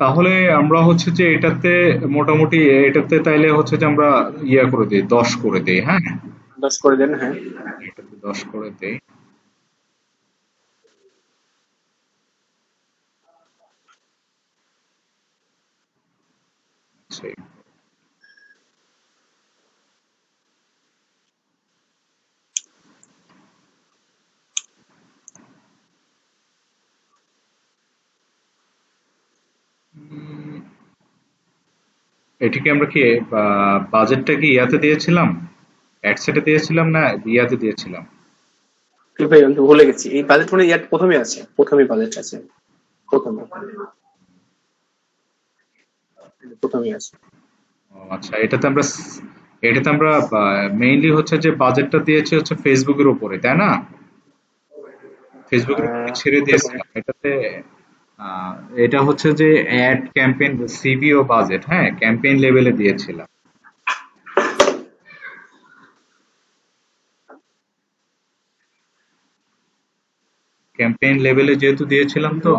তাহলে আমরা হচ্ছে যে এটাতে মোটামুটি এটাতে তাইলে হচ্ছে যে আমরা ইয়া করে দিই দশ করে দিই হ্যাঁ? দশ করে দেন হ্যাঁ। এটাতে দশ করে দিই। আচ্ছা এটিকে আমরা কি বাজেটটা কি ইয়াতে দিয়েছিলাম? অ্যাডসেটে দিয়েছিলাম না ইয়াতে দিয়েছিলাম? কি ভাই আমি ভুলে গেছি। এই বাজেট মানে ইয়ার প্রথমে আছে প্রথমে বাজেট আছে। প্রথমে। প্রথমে আছে। ও আচ্ছা এটাতে আমরা এটাতে আমরা মেইনলি হচ্ছে যে বাজেটটা দিয়েছি হচ্ছে ফেসবুকের উপরে তাই না? ফেসবুকের ছেড়ে দিয়েছিলাম। এটাতে এটা হচ্ছে যে অ্যাড ক্যাম্পেইন সিবিও বাজেট হ্যাঁ ক্যাম্পেইন লেভেলে দিয়েছিলাম। ক্যাম্পেইন লেভেলে যেহেতু দিয়েছিলাম তো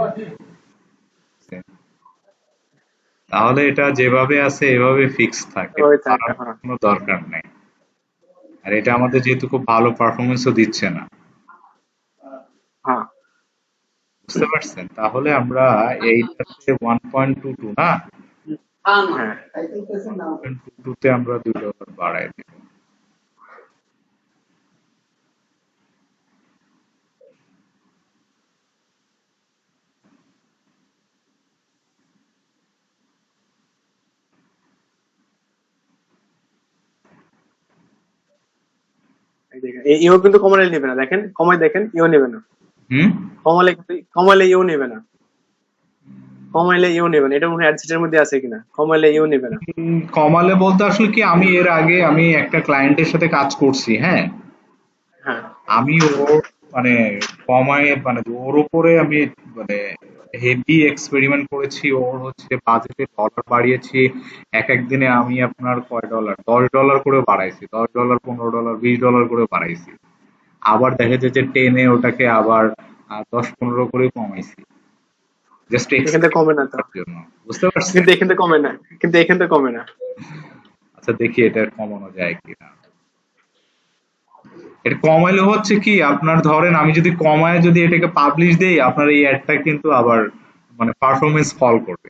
তাহলে এটা যেভাবে আছে এভাবে ফিক্স থাকে। হ্যাঁ। কোনো দরকার নেই। আর এটা আমাদের যেহেতু খুব ভালো পারফরমেন্সও দিচ্ছে না হ্যাঁ বুঝতে পারছেন? তাহলে আমরা এইটাতে ওয়ান পয়েন্ট টু টু না? হ্যাঁ আমরা দুই ডলার বাড়াই দিব। ইও কিন্তু কমালে নেবে না দেখেন? কমাই দেখেন ইও নেবে না। হুম? কমালে কমালে ইও নেবে না। কমাইলে ইও নেবে না। এটা মনে হয় অ্যাডসেটের মধ্যে আছে কিনা? কমাইলে ইও নেবে না। কমালে বলতে আসলে কি আমি এর আগে আমি একটা ক্লায়েন্টের সাথে কাজ করছি হ্যাঁ? হ্যাঁ। আমি ওর মানে কমায় মানে ওর উপরে আমি মানে হেভি এক্সপেরিমেন্ট করেছি। ওর হচ্ছে বাজেটে ডলার বাড়িয়েছি। এক এক দিনে আমি আপনার কয় ডলার দশ ডলার করে বাড়াইছি। দশ ডলার পনেরো ডলার বিশ ডলার করে বাড়াইছি। আবার দেখা যাচ্ছে টেনে ওটাকে আবার দশ পনেরো করে কমাইছি। জাস্ট এখান থেকে কমে না তো। জন্য। বুঝতে পারছেন? কিন্তু এখান থেকে কমে না। কিন্তু এখান থেকে কমে না। আচ্ছা দেখি এটা কমানো যায় কিনা। এটা কমাইলে হচ্ছে কি আপনার ধরেন আমি যদি কমায় যদি এটাকে পাবলিশ দেই আপনার এই অ্যাডটা কিন্তু আবার মানে পারফরমেন্স ফল করবে।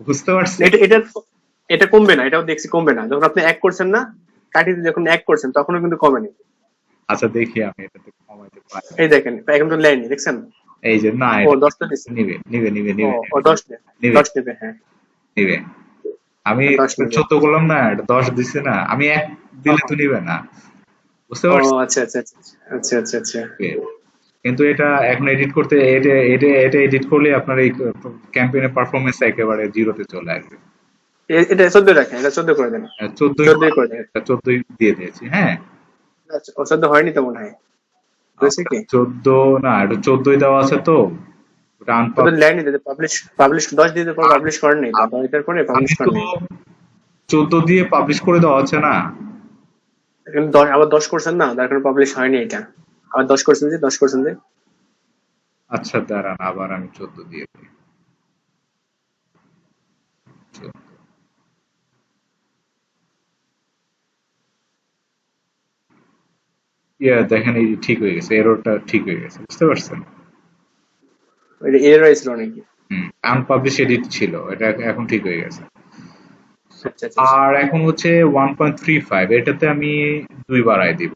বুঝতে পারছেন? এটা এটা এটা কমবে না। এটাও দেখছি কমবে না। যখন আপনি এক করছেন না কাটিতে যখন এক করছেন তখনও কিন্তু কমেনি। আচ্ছা দেখি আমি এটাতে কমাইতে পারি। এই দেখেন এখন তো লাইনি দেখছেন? এই যে না ও এটা দশটা দিচ্ছে নিবে নিবে নিবে নিবে। ও ও দশ নেবে। নিবে। দশ নেবে হ্যাঁ। নিবে। আমি। চোদ্দ করলাম না এটা দশ দিছে না। আমি এক দিলে তো নিবে না। বুঝতে ও পারছেন আচ্ছা আচ্ছা আচ্ছা আচ্ছা আচ্ছা। আচ্ছা কিন্তু এটা এখন এডিট করতে এটা এটা এটা এডিট করলে আপনার এই ক্যাম্পেইনের পারফরমেন্স একেবারে জিরোতে চলে আসবে। এটা চোদ্দ রাখেন এটা চোদ্দ করে দেন। চোদ্দই চোদ্দই করে দেন। চোদ্দই দিয়ে দিয়েছি হ্যাঁ। আচ্ছা, ও চোদ্দ হয়নি তো মনে হয়। চোদ্দ না এটা চোদ্দই দেওয়া আছে তো। চোদ্দ পাবলিশ পাবলিশ দশ পর পাবলিশ করেন দশটার পরে পাবলিশ করেন চোদ্দ দিয়ে পাবলিশ করে দেওয়া আছে না। আবার দশ করছেন না তার কারণে পাবলিশ হয়নি এটা। আবার দশ করছেন যে দশ করছেন যে। আচ্ছা দাঁড়ান আবার আমি চোদ্দ দিয়ে দিই। ইয়া দেখেন এই যে ঠিক হয়ে গেছে এররটা ঠিক হয়ে গেছে বুঝতে পারছেন? এটা এরর হয়েছিল নাকি? হুম আনপাবলিশ এডিট ছিল এটা এখন ঠিক হয়ে গেছে। আচ্ছা আচ্ছা আর এখন হচ্ছে ওয়ান পয়েন্ট থ্রি ফাইভ এটাতে আমি দুইবার আই দিব।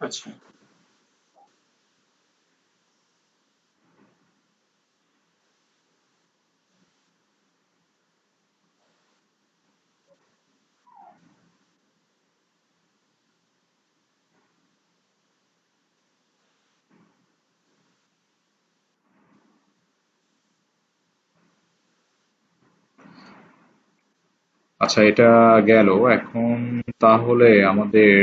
আচ্ছা। আচ্ছা এটা গেল। এখন তাহলে আমাদের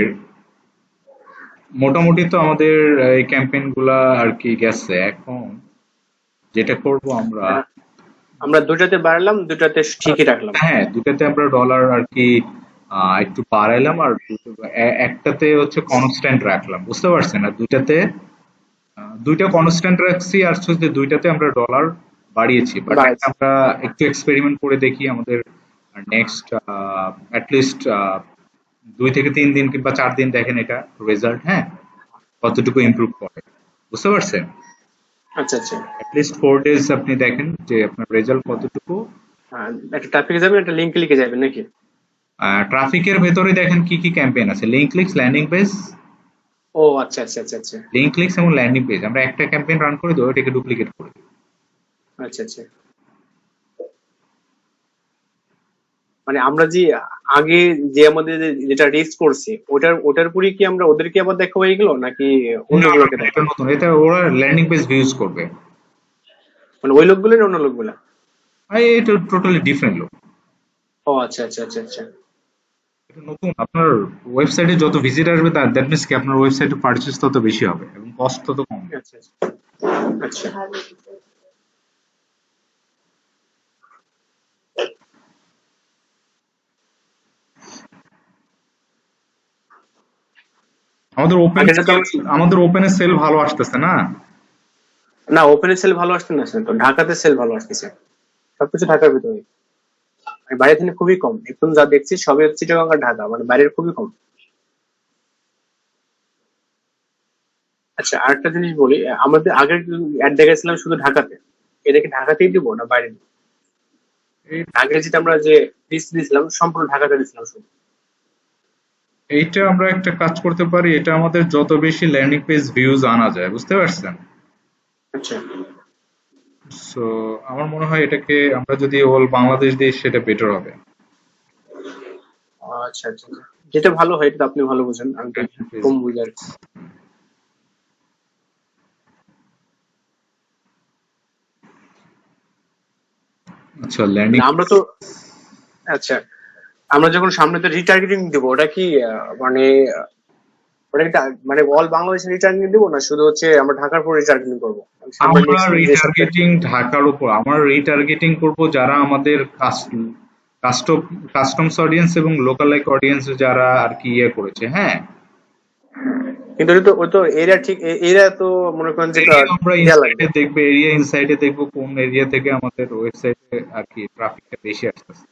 মোটামুটি তো আমাদের এই ক্যাম্পেইনগুলা আর কি গেছে। এখন যেটা করব আমরা আমরা দুটাতে বাড়ালাম দুটাতে ঠিকই রাখলাম। হ্যাঁ দুটাতে আমরা ডলার আর কি একটু বাড়াইলাম আর একটাতে হচ্ছে কনস্ট্যান্ট রাখলাম। বুঝতে পারছেন? আর দুইটাতে দুইটা কনস্ট্যান্ট রাখছি আর হচ্ছে দুইটাতে আমরা ডলার বাড়িয়েছি। বাট বাড়িয়েছি। আমরা একটু এক্সপেরিমেন্ট করে দেখি আমাদের নেক্সট অ্যাটলিস্ট দুই থেকে তিন দিন কিংবা চার দিন দেখেন এটা রেজাল্ট হ্যাঁ? কতটুকু ইমপ্রুভ করে। বুঝতে পারছেন? আচ্ছা আচ্ছা। অ্যাটলিস্ট ফোর ডেজ আপনি দেখেন যে আপনার রেজাল্ট কতটুকু। হ্যাঁ, একটা ট্রাফিকে যাবেন একটা লিঙ্ক লিখে যাবেন নাকি? ট্রাফিকের ভেতরে দেখেন কি কি ক্যাম্পেইন আছে? লিঙ্ক ক্লিক্স ল্যান্ডিং পেজ ও আচ্ছা আচ্ছা আচ্ছা আচ্ছা। লিঙ্ক ক্লিক্স এবং ল্যান্ডিং পেজ আমরা একটা ক্যাম্পেইন রান করে দেবো এটাকে ডুপ্লিকেট করে আচ্ছা আচ্ছা। মানে আমরা যে আগে যে আমাদের যে- যেটা রেস করছে ওটার ওটার উপরে কি আমরা ওদেরকে আবার দেখাবো এগুলো নাকি অন্যগুলোকে নতুন এটা ওরা ল্যান্ডিং পেজ ভিউজ করবে। মানে ওই লোকগুলো না অন্য লোকগুলো? এটা টোটালি ডিফারেন্ট লোক। ও আচ্ছা আচ্ছা আচ্ছা আচ্ছা। এটা নতুন আপনার ওয়েবসাইটে যত ভিজিট আসবে তার দ্যাট মিনস কি আপনার ওয়েবসাইটে পারচেজ তত বেশি হবে এবং কস্ট তত কম হবে। আচ্ছা আচ্ছা। আমাদের ওপেন তো- আমাদের ওপেনে সেল ভালো আসতেছে না? না ওপেনে সেল ভালো আসতে না তো। ঢাকাতে সেল ভালো আসতেছে। সবকিছু ঢাকার ভিতরে। বাইরে থেকে খুবই কম। এখন যা দেখছি সবই হচ্ছে আর ঢাকা মানে বাইরের খুবই কম। আচ্ছা আরেকটা জিনিস বলি। আমাদের আগের অ্যাড দেখেছিলাম শুধু ঢাকাতে। এটা কি ঢাকাতেই দিব না বাইরে আগে যেটা আমরা যে লিস্ট দিয়েছিলাম সম্পূর্ণ ঢাকাতে দিয়েছিলাম শুধু। এইটা আমরা একটা কাজ করতে পারি এটা আমাদের যত বেশি ল্যান্ডিং পেজ ভিউজ আনা যায় বুঝতে পারছেন? আচ্ছা। সো আমার মনে হয় এটাকে আমরা যদি অল বাংলাদেশ দিই সেটা বেটার হবে। আচ্ছা আচ্ছা আচ্ছা। যেটা ভালো হয় এটা আপনি ভালো বুঝেন। আমি কম বুঝি আর আচ্ছা ল্যান্ডিং আমরা তো আচ্ছা। আমরা যখন সামনে তো রিটার্গেটিং দিব ওটা কি মানে ওটা কি মানে অল বাংলাদেশে রিটার্গেটিং দিব না শুধু হচ্ছে আমরা ঢাকার রিটার্গেটিং করব? আমরা ঢাকার উপর আমরা রিটার্গেটিং করব যারা আমাদের কাস্টম কাস্টমস অডিয়েন্স এবং লোকাল লাইক অডিয়েন্স যারা আর কি ইয়ে করেছে হ্যাঁ। কিন্তু ওই তো ওই তো এরিয়া ঠিক এরিয়া তো মনে করেন যে আমরা ইনসাইটে দেখব এরিয়া ইনসাইটে দেখব কোন এরিয়া থেকে আমাদের ওয়েবসাইটে আর কি ট্রাফিকটা বেশি আসতেছে।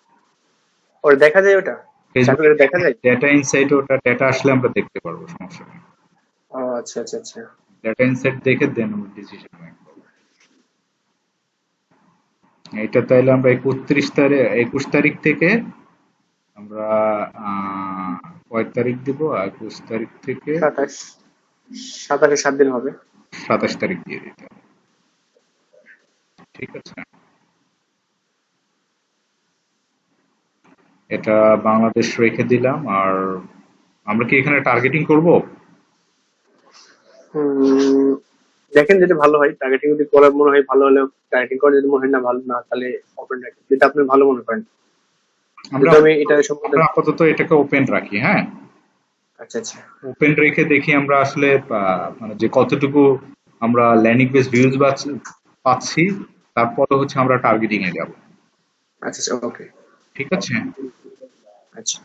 ওর দেখা যায় ওটা? চাকরিটা দেখা যায়? ডেটা ইনসাইটে ওটা ডেটা আসলে আমরা দেখতে পারব সমস্যা নেই। আচ্ছা আচ্ছা আচ্ছা। ডেটা ইনসাইট দেখে দেন আমরা ডিসিশন মেক করব। এটা তাইলে আমরা একত্রিশ তারিখ একুশ তারিখ থেকে আমরা কয় তারিখ দিব? একুশ তারিখ থেকে সাতাশ সাতাশে সাত দিন হবে। সাতাশ তারিখ দিয়ে দিতে হবে। ঠিক আছে? এটা বাংলাদেশ রেখে দিলাম আর আমরা কি এখানে টার্গেটিং করব? দেখেন যেটা ভালো হয় টার্গেটিং যদি করার মনে হয় ভালো হলে টার্গেটিং করে যদি মনে হয় না ভালো না তাহলে ওপেন রাখি। যেটা আপনি ভালো মনে করেন। আমরা আমি এটা আমরা আপাতত এটাকে ওপেন রাখি হ্যাঁ? আচ্ছা আচ্ছা। ওপেন রেখে দেখি আমরা আসলে মানে যে কতটুকু আমরা ল্যান্ডিং বেস ভিউজ পাচ্ছি তারপরে হচ্ছে আমরা টার্গেটিং এ যাব। আচ্ছা আচ্ছা ওকে ঠিক আছে? আচ্ছা।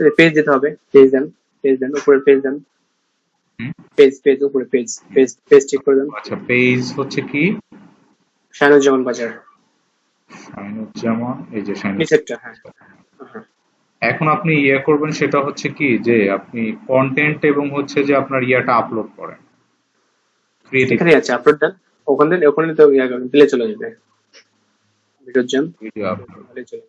পেজ দিতে হবে পেজ দেন পেজ দেন উপরে পেজ দেন। পেজ পেজ উপরে পেজ পেজ পেজ চেক করে দেন। আচ্ছা পেজ হচ্ছে কি? শাহিনুজ্জামান বাজার। শাহিনুজ্জামান এই যে নিচেরটা হ্যাঁ। এখন আপনি ইয়ে করবেন সেটা হচ্ছে কি যে আপনি কন্টেন্ট এবং হচ্ছে যে আপনার ইয়াটা আপলোড করেন। ক্রিয়েটিভ এখানে আছে আপলোড দেন। ওখান থেকে ওখানে তো ইয়া করবেন, দিলে চলে যাবে। ভিডিও যান ভিডিও আপলোড দিলে চলে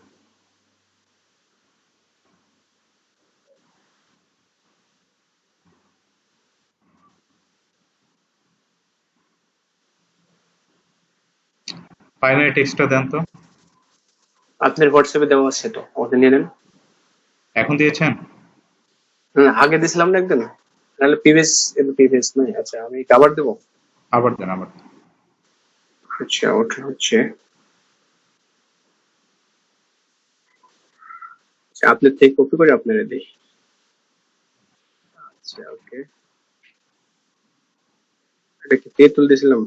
ফাইনাল টেক্সটটা দেন তো। আপনার হোয়াটসঅ্যাপে দেওয়া আছে তো ওটা নিয়ে নেন। এখন দিয়েছেন? হুম, আগে দিছিলাম না একদিন? নাহলে পিভিএস পিভিএস নয়। আচ্ছা আমি আবার দেবো? আবার দেন আবার দেন। আচ্ছা ওটা হচ্ছে আপনার থেকে কপি করে আপনারা দিই। আচ্ছা ওকে এটা কি পেয়ে তুলতেছিলাম?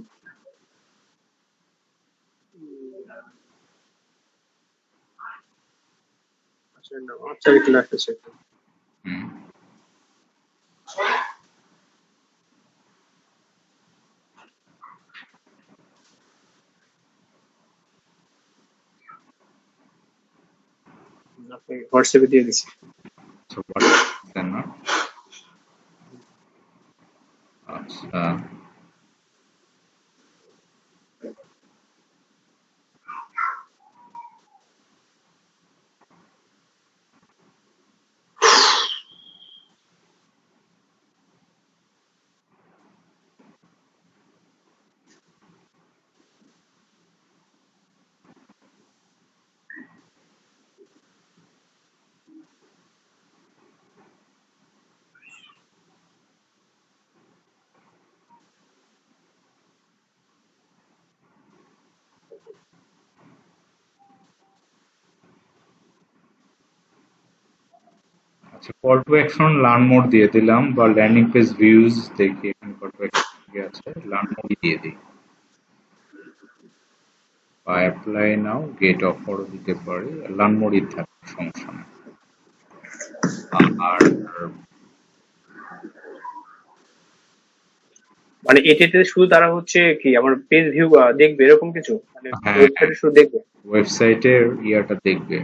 আচ্ছা না আচ্ছা এটা আসছে হুম। আপনি হোয়াটসঅ্যাপে দিয়ে দিচ্ছি আচ্ছা। Call to action learn more দিয়ে দিলাম বা ল্যান্ডিং পেজ ভিউজ দেখি এখানে কল টু অ্যাকশন আছে লার্ন মোড দিয়ে দিই। বা অ্যাপ্লাই নাও গেট অফারও দিতে পারি লার্ন মোডই থাকে সমস্যা নেই। আর মানে এটাতে শুধু তারা হচ্ছে কি আমার পেজ ভিউ দেখবে এরকম কিছু? মানে হ্যাঁ। ওয়েবসাইটে শুধু দেখবে? ওয়েবসাইটের ইয়াটা দেখবে।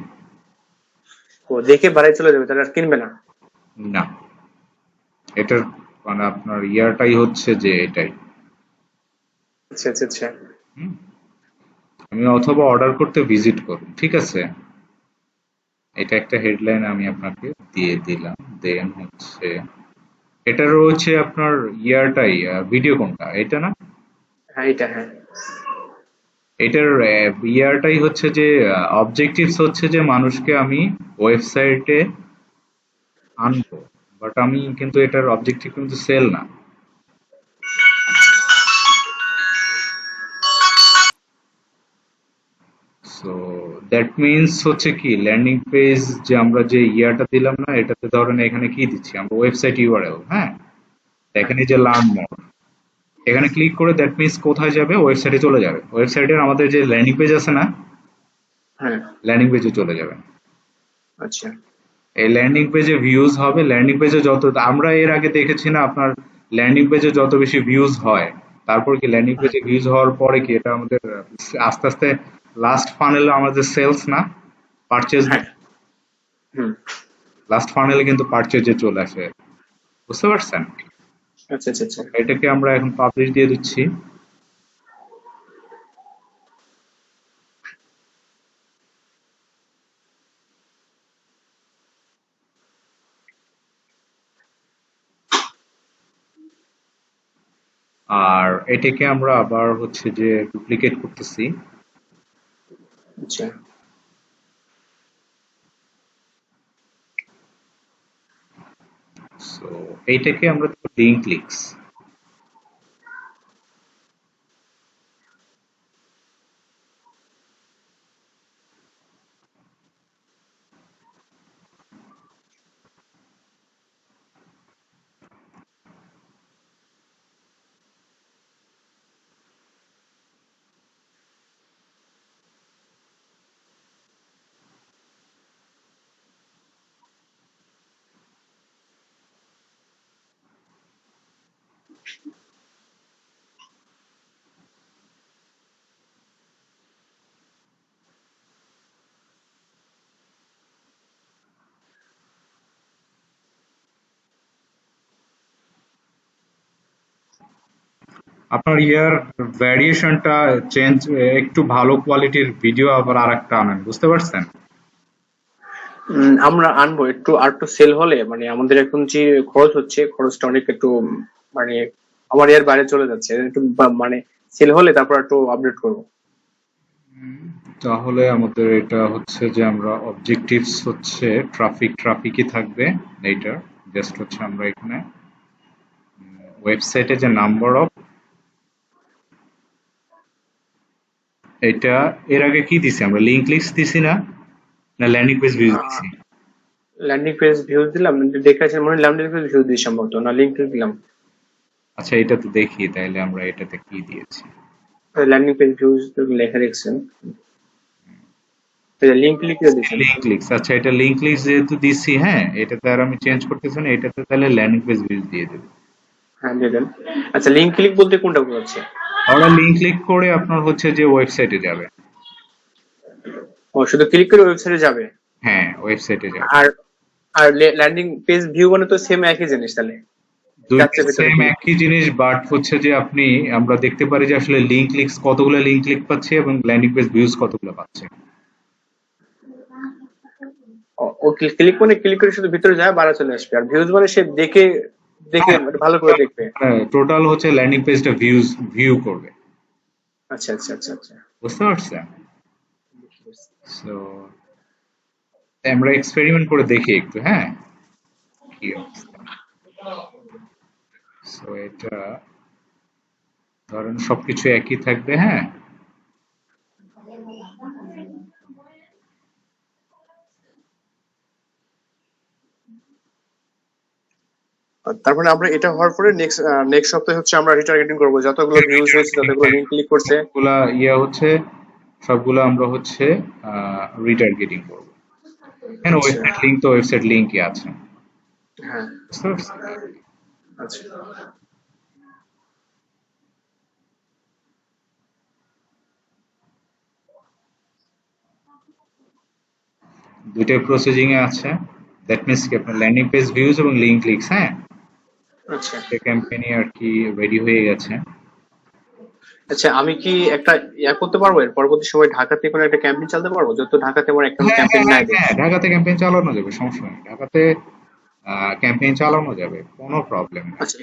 দেখে বাড়াই চলে যাবে তাহলে আর কিনবে না? না। এটার মানে আপনার ইয়ারটাই হচ্ছে যে এটাই। আচ্ছা আচ্ছা আচ্ছা। আমি অথবা অর্ডার করতে ভিজিট করুন ঠিক আছে? এটা একটা হেডলাইন আমি আপনাকে দিয়ে দিলাম। দেন হচ্ছে এটা রয়েছে আপনার ইয়ারটাই ভিডিও কোনটা? এটা না? হ্যাঁ এটা হ্যাঁ। এটার ইয়ারটাই হচ্ছে যে অবজেক্টিভস হচ্ছে যে মানুষকে আমি ওয়েবসাইটে আনব। বাট আমি কিন্তু এটার অবজেক্টিভ কিন্তু সেল না। সো দ্যাট মিনস হচ্ছে কি ল্যান্ডিং পেজ যে আমরা যে ইয়ারটা দিলাম না, এটাতে ধরেন এখানে কি দিচ্ছি? আমরা ওয়েবসাইট ইউআরএল হ্যাঁ? এখানে যে লার্ন মোড এখানে ক্লিক করে দ্যাট মিনস কোথায় যাবে? ওয়েবসাইটে চলে যাবে। ওয়েবসাইটের আমাদের যে ল্যান্ডিং পেজ আছে না হ্যাঁ। ল্যান্ডিং পেজে চলে যাবে। আচ্ছা। এই ল্যান্ডিং পেজে ভিউজ হবে। ল্যান্ডিং পেজে যত আমরা এর আগে দেখেছি না আপনার ল্যান্ডিং পেজে যত বেশি ভিউজ হয়। তারপর কি ল্যান্ডিং পেজে ভিউজ হওয়ার পরে কি এটা আমাদের আস্তে আস্তে লাস্ট ফানেল আমাদের সেলস না? পারচেজ হ্যাঁ। হুম। লাস্ট ফানেলে কিন্তু পারচেজে চলে আসে। বুঝতে পারছেন? আচ্ছা আচ্ছা আচ্ছা। এটাকে আমরা এখন পাবলিশ দিয়ে দিচ্ছি। আর এটাকে আমরা আবার হচ্ছে যে ডুপ্লিকেট করতেছি। আচ্ছা। সো এইটাকে আমরা লিঙ্ক ক্লিকস আপনার ইয়ার ভ্যারিয়েশনটা চেঞ্জ একটু ভালো কোয়ালিটির ভিডিও আবার আরেকটা আনেন, বুঝতে পারছেন? আমরা আনব, একটু আর একটু সেল হলে মানে আমাদের এখন যে খরচ হচ্ছে, খরচটা অনেক একটু মানে আমার এর বাইরে চলে যাচ্ছে। একটু মানে সেল হলে তারপর একটু আপডেট করব। তাহলে আমাদের এটা হচ্ছে যে আমরা অবজেক্টিভস হচ্ছে ট্রাফিক ট্রাফিকই থাকবে এইটার জাস্ট হচ্ছে আমরা এখানে ওয়েবসাইটে যে নাম্বার অফ এটা এর আগে কি দিছি আমরা? লিংক লিস্ট দিছি না? না ল্যান্ডিং পেজ ভিউ দিছি? ল্যান্ডিং পেজ ভিউ দিলাম। দেখে আছে মনে ল্যান্ডিং পেজ ভিউ দিই সম্ভবত। না লিঙ্ক দিলাম। আচ্ছা এটা তো দেখি তাইলে আমরা এটাতে কি দিয়েছি? ল্যান্ডিং পেজ ভিউজ লেখা দেখছেন। লিঙ্ক লিখে দিচ্ছেন লিংক লিস্ট আচ্ছা এটা লিংক লিস্ট যেহেতু দিছি হ্যাঁ এটাতে আর আমি চেঞ্জ করতেছি না এটাতে তাহলে ল্যান্ডিং পেজ ভিউ দিয়ে দেব। হ্যাঁ দিয়ে দেন। আচ্ছা লিঙ্ক ক্লিক বলতে কোনটা বোঝাচ্ছে? আমরা লিংক ক্লিক করে আপনার হচ্ছে যে ওয়েবসাইটে যাবে। ও শুধু ক্লিক করে ওয়েবসাইটে যাবে? হ্যাঁ ওয়েবসাইটে যাবে। আর আর ল্যান্ডিং পেজ ভিউ মানে তো সেম একই জিনিস তাহলে। সেম একই জিনিস বাট হচ্ছে যে আপনি আমরা দেখতে পারি যে আসলে লিঙ্ক ক্লিকস কতগুলো লিঙ্ক ক্লিক পাচ্ছে এবং ল্যান্ডিং পেজ ভিউজ কতগুলো পাচ্ছে। ও- ক্লিক মানে ক্লিক করে শুধু ভিতরে যায় বাড়া চলে আসবে। আর ভিউজ মানে সে দেখে দেখে হ্যাঁ। মানে ভালো করে দেখবে। টোটাল হচ্ছে ল্যান্ডিং পেজটা ভিউজ ভিউ করবে। আচ্ছা আচ্ছা আচ্ছা আচ্ছা। বুঝতে পারছেন? সো আমরা এক্সপেরিমেন্ট করে দেখি একটু হ্যাঁ? কি অবস্থা? সো এটা ধরেন সবকিছু একই থাকবে হ্যাঁ? তারপরে আমরা এটা হওয়ার পরে নেক্সট নেক্সট সপ্তাহে হচ্ছে আমরা রিটার্গেটিং করব। যতগুলো ভিউজ হয়েছে যতগুলো লিঙ্ক ক্লিক করছে। সবগুলা ইয়া হচ্ছে সবগুলো আমরা হচ্ছে রিটার্গেটিং করব। হ্যাঁ আচ্ছা। ওয়েবসাইট লিংক তো ওয়েবসাইট লিঙ্কই আছে। হ্যাঁ? আচ্ছা। দুইটাই প্রসেসিং এ আছে। দ্যাট মিনস কি আপনার ল্যান্ডিং পেজ ভিউজ এবং লিঙ্ক ক্লিকস হ্যাঁ? আচ্ছা। ক্যাম্পেইনে আর কি রেডি হয়ে গেছে। আচ্ছা আমি কি একটা ইয়া করতে পারব? এর পরবর্তী সময় ঢাকাতে কোনো একটা ক্যাম্পেইন চালাতে পারব? যত ঢাকাতে আমার একটা ক্যাম্পেইন হ্যাঁ, নাই হ্যাঁ, ঢাকাতে ক্যাম্পেইন চালানো যাবে সমস্যা নেই। ঢাকাতে ক্যাম্পেইন চালানো যাবে কোনো প্রবলেম আচ্ছা।